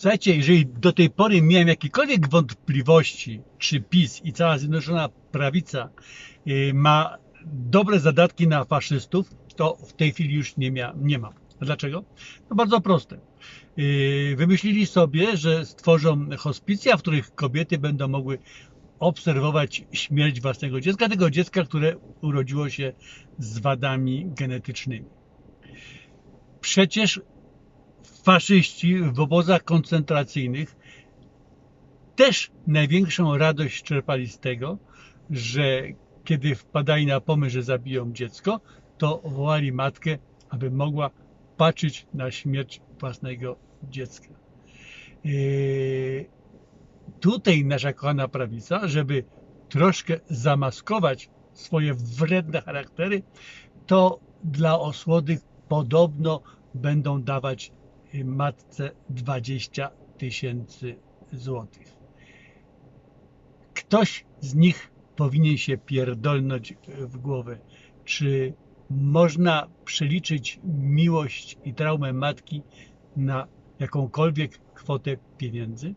Słuchajcie, jeżeli do tej pory miałem jakiekolwiek wątpliwości, czy PiS i cała Zjednoczona Prawica y, ma dobre zadatki na faszystów, to w tej chwili już nie, mia, nie Dlaczego? No bardzo proste. Y, Wymyślili sobie, że stworzą hospicja, w których kobiety będą mogły obserwować śmierć własnego dziecka, tego dziecka, które urodziło się z wadami genetycznymi. Przecież faszyści w obozach koncentracyjnych też największą radość czerpali z tego, że kiedy wpadali na pomysł, że zabiją dziecko, to wołali matkę, aby mogła patrzeć na śmierć własnego dziecka. Yy, Tutaj nasza kochana prawica, żeby troszkę zamaskować swoje wredne charaktery, to dla osłody podobno będą dawać matce 20 tysięcy złotych. Ktoś z nich powinien się pierdolnąć w głowę. Czy można przeliczyć miłość i traumę matki na jakąkolwiek kwotę pieniędzy?